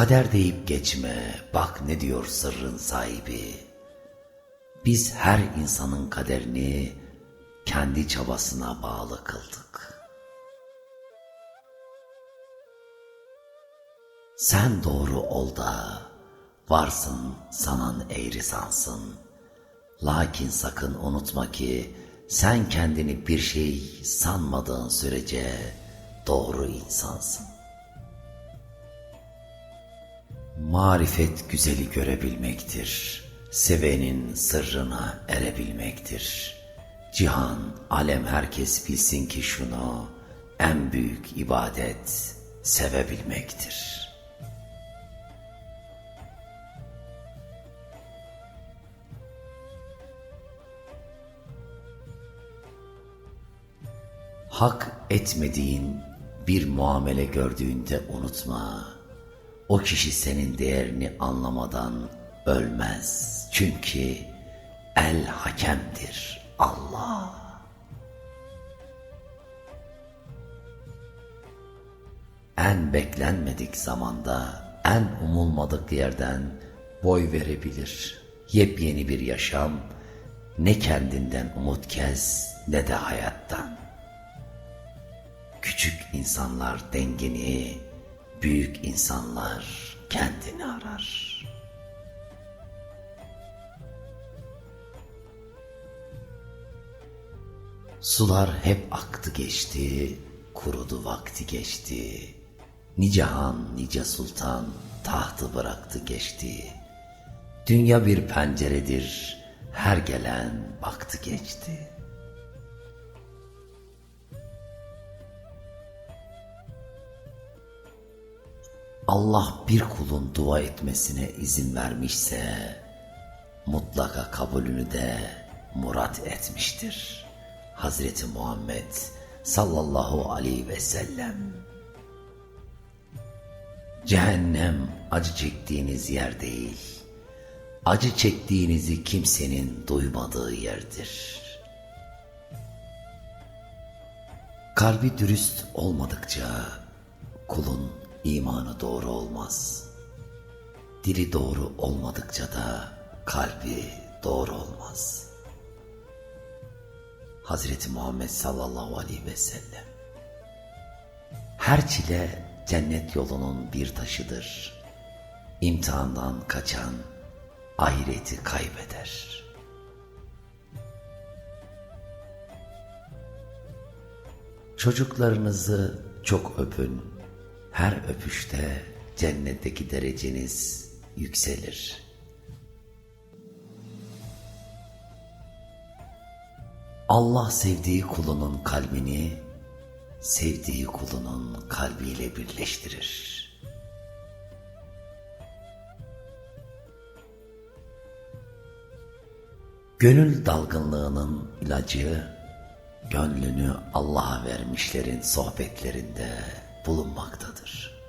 Kader deyip geçme, bak ne diyor sırrın sahibi. Biz her insanın kaderini kendi çabasına bağlı kıldık. Sen doğru ol da varsın sanan eğri sansın. Lakin sakın unutma ki sen kendini bir şey sanmadığın sürece doğru insansın. Marifet güzeli görebilmektir. Sevenin sırrına erebilmektir. Cihan, alem herkes bilsin ki şunu, en büyük ibadet sevebilmektir. Hak etmediğin bir muamele gördüğünde unutma. O kişi senin değerini anlamadan ölmez. Çünkü el hakemdir Allah. En beklenmedik zamanda, en umulmadık yerden boy verebilir. Yepyeni bir yaşam, ne kendinden umut kez ne de hayattan. Küçük insanlar dengini, büyük insanlar kendini arar. Sular hep aktı geçti, kurudu vakti geçti. Nice han, nice sultan tahtı bıraktı geçti. Dünya bir penceredir, her gelen baktı geçti.'' Allah bir kulun dua etmesine izin vermişse mutlaka kabulünü de murat etmiştir. Hazreti Muhammed sallallahu aleyhi ve sellem Cehennem acı çektiğiniz yer değil. Acı çektiğinizi kimsenin duymadığı yerdir. Kalbi dürüst olmadıkça kulun imanı doğru olmaz. Dili doğru olmadıkça da kalbi doğru olmaz. Hazreti Muhammed sallallahu aleyhi ve sellem. Her çile cennet yolunun bir taşıdır. İmtihandan kaçan ahireti kaybeder. Çocuklarınızı çok öpün, her öpüşte cennetteki dereceniz yükselir. Allah sevdiği kulunun kalbini sevdiği kulunun kalbiyle birleştirir. Gönül dalgınlığının ilacı gönlünü Allah'a vermişlerin sohbetlerinde bulunmaktadır.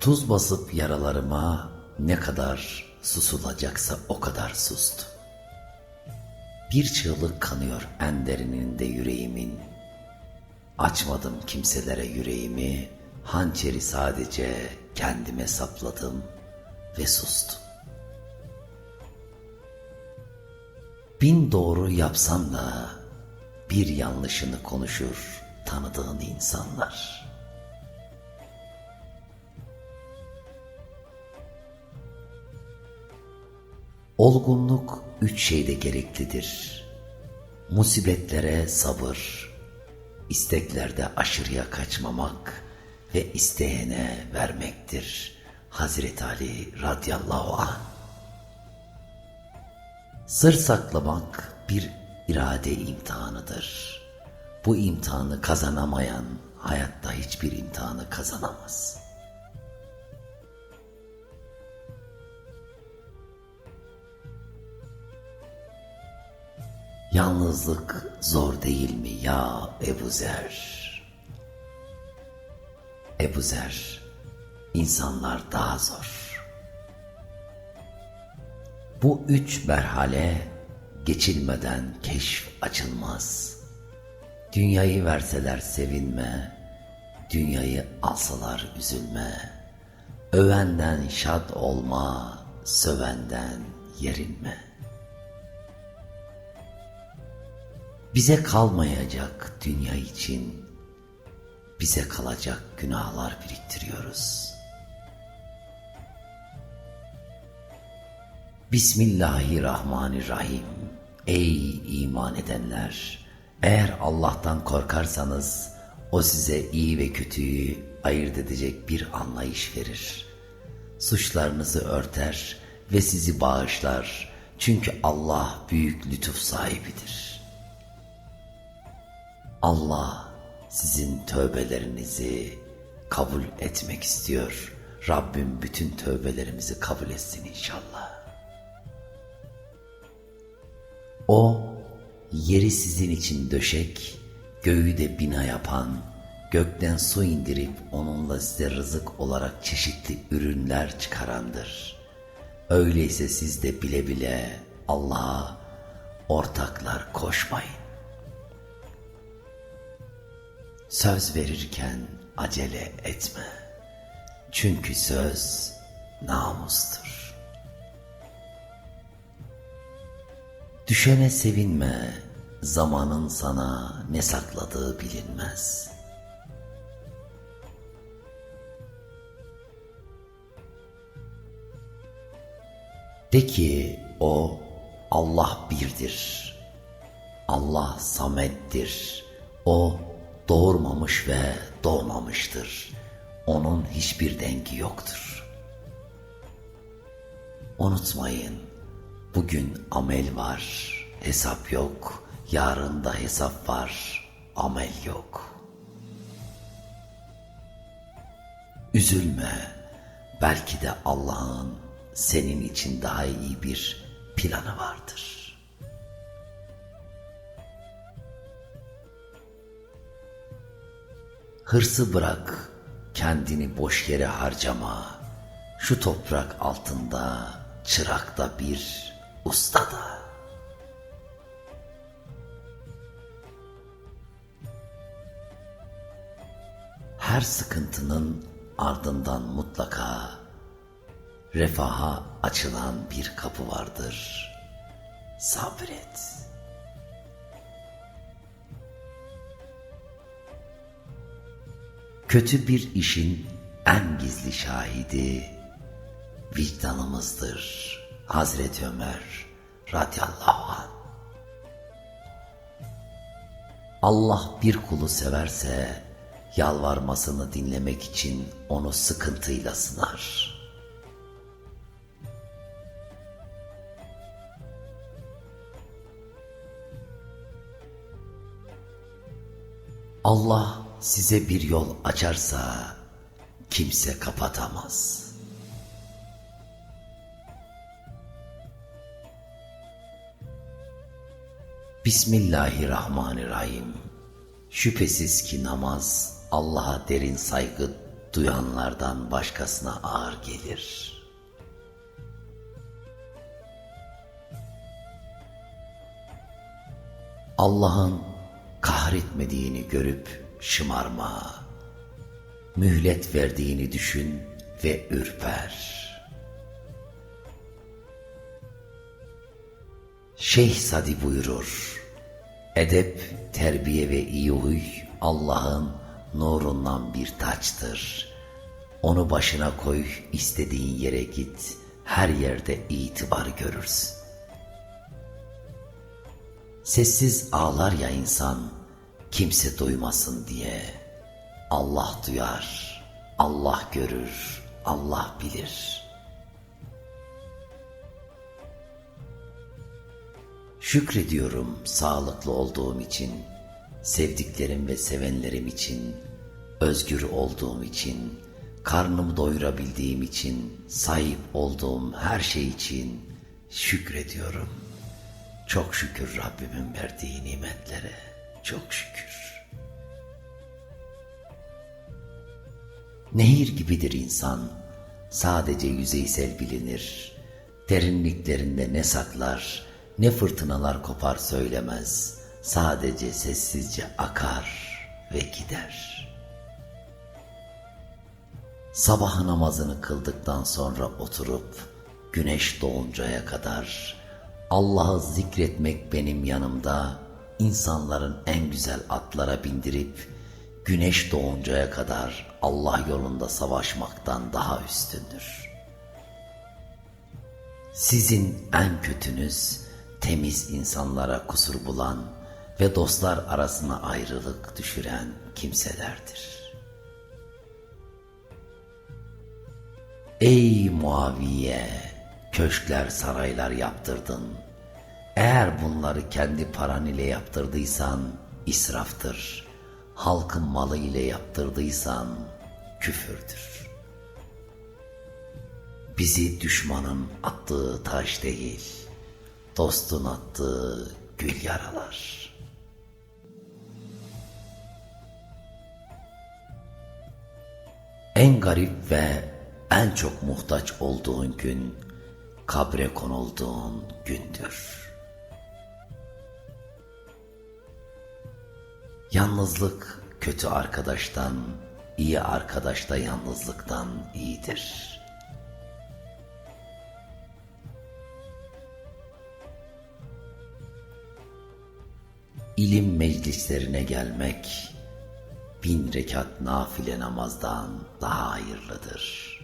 Tuz basıp yaralarıma ne kadar susulacaksa o kadar sustum. Bir çığlık kanıyor en derininde yüreğimin. Açmadım kimselere yüreğimi, hançeri sadece kendime sapladım ve sustum. Bin doğru yapsan da bir yanlışını konuşur tanıdığın insanlar. Olgunluk üç şeyde gereklidir. Musibetlere sabır, isteklerde aşırıya kaçmamak ve isteyene vermektir. Hazreti Ali radıyallahu anh. Sır saklamak bir irade imtihanıdır. Bu imtihanı kazanamayan hayatta hiçbir imtihanı kazanamaz. Yalnızlık zor değil mi ya Ebu Zer? Ebu Zer, insanlar daha zor. Bu üç merhale geçilmeden keşf açılmaz. Dünyayı verseler sevinme, dünyayı alsalar üzülme. Övenden şad olma, sövenden yerinme. Bize kalmayacak dünya için bize kalacak günahlar biriktiriyoruz. Bismillahirrahmanirrahim. Ey iman edenler! Eğer Allah'tan korkarsanız o size iyi ve kötüyü ayırt edecek bir anlayış verir. Suçlarınızı örter ve sizi bağışlar. Çünkü Allah büyük lütuf sahibidir. Allah sizin tövbelerinizi kabul etmek istiyor. Rabbim bütün tövbelerimizi kabul etsin inşallah. O yeri sizin için döşek, göğü de bina yapan, gökten su indirip onunla size rızık olarak çeşitli ürünler çıkarandır. Öyleyse siz de bile bile Allah'a ortaklar koşmayın. Söz verirken acele etme. Çünkü söz namustur. Düşene sevinme, zamanın sana ne sakladığı bilinmez. De ki o Allah birdir. Allah samettir. O doğurmamış ve doğmamıştır. Onun hiçbir dengi yoktur. Unutmayın, bugün amel var, hesap yok. Yarın da hesap var, amel yok. Üzülme, belki de Allah'ın senin için daha iyi bir planı vardır.'' Hırsı bırak, kendini boş yere harcama. Şu toprak altında, çırakta bir, ustada. Her sıkıntının ardından mutlaka refaha açılan bir kapı vardır. Sabret. Kötü bir işin en gizli şahidi vicdanımızdır. Hazreti Ömer radıyallahu anh. Allah bir kulu severse yalvarmasını dinlemek için onu sıkıntıyla sınar. Allah size bir yol açarsa kimse kapatamaz. Bismillahirrahmanirrahim. Şüphesiz ki namaz Allah'a derin saygı duyanlardan başkasına ağır gelir. Allah'ın kahretmediğini görüp şımarma. Mühlet verdiğini düşün ve ürper. Şeyh Sadi buyurur. Edep, terbiye ve iyi huy Allah'ın nurundan bir taçtır. Onu başına koy, istediğin yere git. Her yerde itibar görürsün. Sessiz ağlar ya insan, kimse duymasın diye. Allah duyar, Allah görür, Allah bilir. Şükrediyorum sağlıklı olduğum için, sevdiklerim ve sevenlerim için, özgür olduğum için, karnımı doyurabildiğim için, sahip olduğum her şey için şükrediyorum. Çok şükür Rabbimin verdiği nimetlere, çok şükür. Nehir gibidir insan, sadece yüzeysel bilinir. Derinliklerinde ne saklar, ne fırtınalar kopar söylemez. sadece sessizce akar ve gider. Sabah namazını kıldıktan sonra oturup güneş doğuncaya kadar Allah'ı zikretmek benim yanımda insanların en güzel atlara bindirip güneş doğuncaya kadar Allah yolunda savaşmaktan daha üstündür. Sizin en kötünüz temiz insanlara kusur bulan ve dostlar arasına ayrılık düşüren kimselerdir. Ey Muaviye! Köşkler, saraylar yaptırdın. Eğer bunları kendi paran ile yaptırdıysan israftır. Halkın malı ile yaptırdıysan küfürdür. Bizi düşmanın attığı taş değil, dostun attığı gül yaralar. En garip ve en çok muhtaç olduğun gün, kabre konulduğun gündür. Yalnızlık kötü arkadaştan, iyi arkadaş da yalnızlıktan iyidir. İlim meclislerine gelmek, bin rekat nafile namazdan daha hayırlıdır.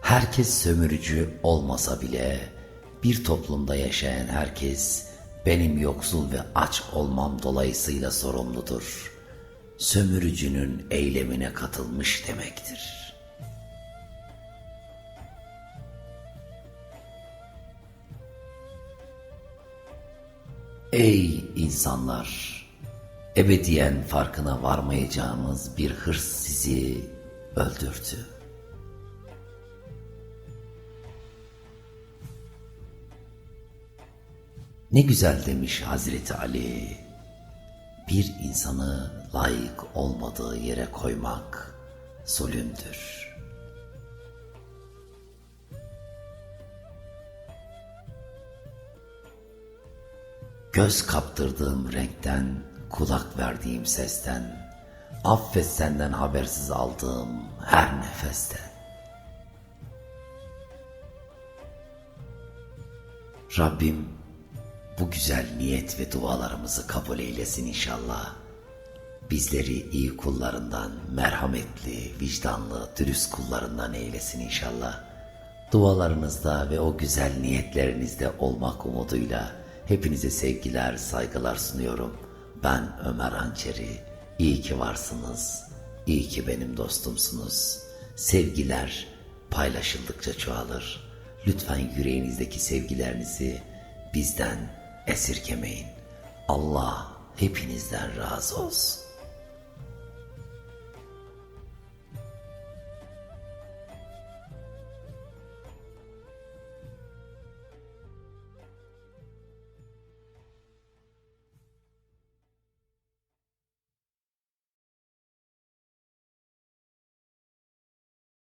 Herkes sömürücü olmasa bile bir toplumda yaşayan herkes benim yoksul ve aç olmam dolayısıyla sorumludur. Sömürücünün eylemine katılmış demektir.'' Ey insanlar! Ebediyen farkına varmayacağınız bir hırs sizi öldürdü. Ne güzel demiş Hazreti Ali. Bir insanı layık olmadığı yere koymak zulümdür.'' Göz kaptırdığım renkten, kulak verdiğim sesten, affet senden habersiz aldığım her nefesten. Rabbim bu güzel niyet ve dualarımızı kabul eylesin inşallah. Bizleri iyi kullarından, merhametli, vicdanlı, dürüst kullarından eylesin inşallah. Dualarınızda ve o güzel niyetlerinizde olmak umuduyla hepinize sevgiler, saygılar sunuyorum. Ben Ömer Hançeri. İyi ki varsınız. İyi ki benim dostumsunuz. Sevgiler paylaşıldıkça çoğalır. Lütfen yüreğinizdeki sevgilerinizi bizden esirgemeyin. Allah hepinizden razı olsun.